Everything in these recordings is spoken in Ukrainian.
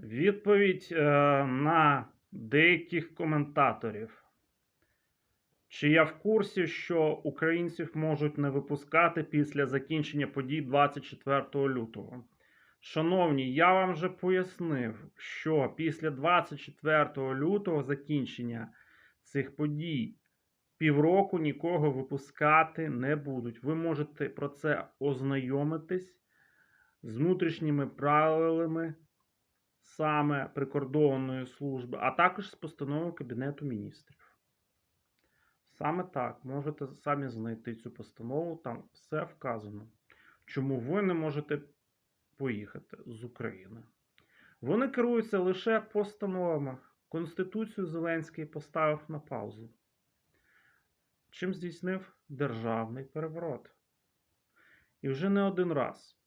Відповідь е, на деяких коментаторів. Чи я в курсі, що українців можуть не випускати після закінчення подій 24 лютого? Шановні, я вам вже пояснив, що після 24 лютого закінчення цих подій півроку нікого випускати не будуть. Ви можете про це ознайомитись з внутрішніми правилами саме прикордонної служби, а також з постановою Кабінету міністрів. Саме так, можете самі знайти цю постанову, там все вказано. Чому ви не можете поїхати з України? Вони керуються лише постановами. Конституцію Зеленський поставив на паузу. Чим здійснив державний переворот. І вже не один раз.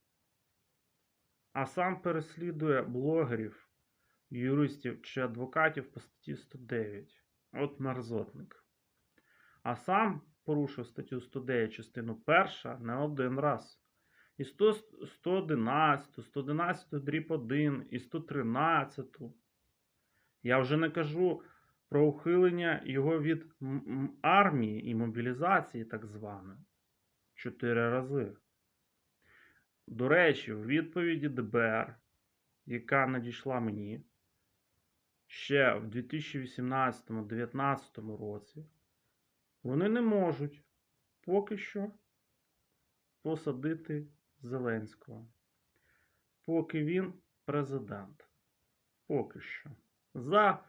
А сам переслідує блогерів, юристів чи адвокатів по статті 109. От мерзотник. А сам порушив статтю 109 частину 1 не один раз. І 100, 111, 111 дріб 1, і 113. Я вже не кажу про ухилення його від армії і мобілізації, так званої. Чотири рази. До речі, у відповіді ДБР, яка надійшла мені ще в 2018-2019 році, вони не можуть поки що посадити Зеленського. Поки він президент. Поки що. За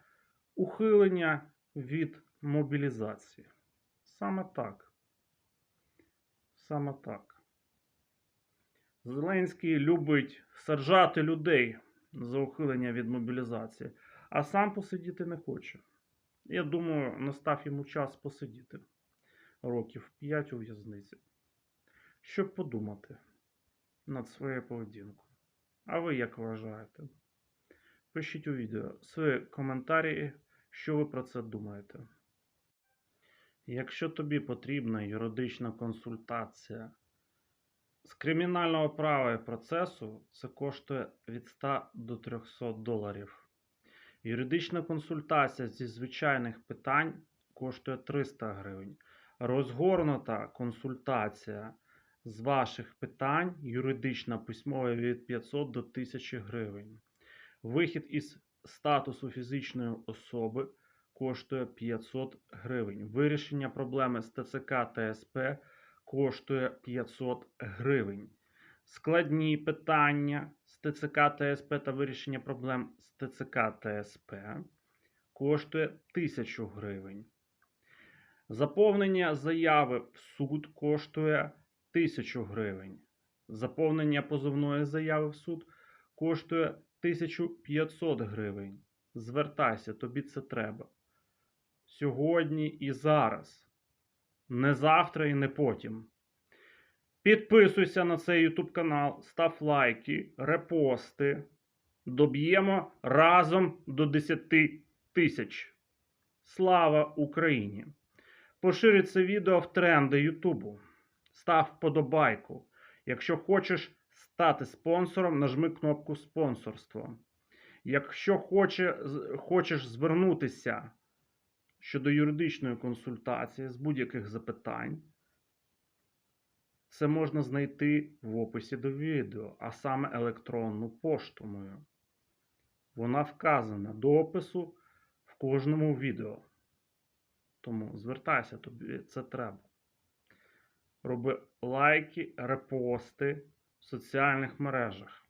ухилення від мобілізації. Саме так. Саме так. Зеленський любить саджати людей за ухилення від мобілізації, а сам посидіти не хоче. Я думаю, настав йому час посидіти років 5 у в'язниці, щоб подумати над своєю поведінкою. А ви як вважаєте? Пишіть у відео свої коментарі, що ви про це думаєте. Якщо тобі потрібна юридична консультація з кримінального права і процесу, це коштує від 100 до 300 доларів. Юридична консультація зі звичайних питань коштує 300 гривень. Розгорнута консультація з ваших питань, юридична письмова від 500 до 1000 гривень. Вихід із статусу фізичної особи коштує 500 гривень. Вирішення проблеми з ТЦК та СП коштує 500 гривень. Складні питання з ТЦК та СП та вирішення проблем з ТЦК та СП коштує 1000 гривень. Заповнення заяви в суд коштує 1000 гривень. Заповнення позовної заяви в суд коштує 1500 гривень. Звертайся, тобі це треба. Сьогодні і зараз. Не завтра і не потім. Підписуйся на цей YouTube канал, став лайки, репости. Доб'ємо разом до 10 тисяч. Слава Україні! Поширюй це відео в тренди Ютубу. Став вподобайку. Якщо хочеш стати спонсором, нажми кнопку спонсорство. Якщо хоче, хочеш звернутися щодо юридичної консультації з будь-яких запитань, це можна знайти в описі до відео, а саме електронну пошту мою. Вона вказана до опису в кожному відео. Тому звертайся, тобі це треба. Роби лайки, репости в соціальних мережах.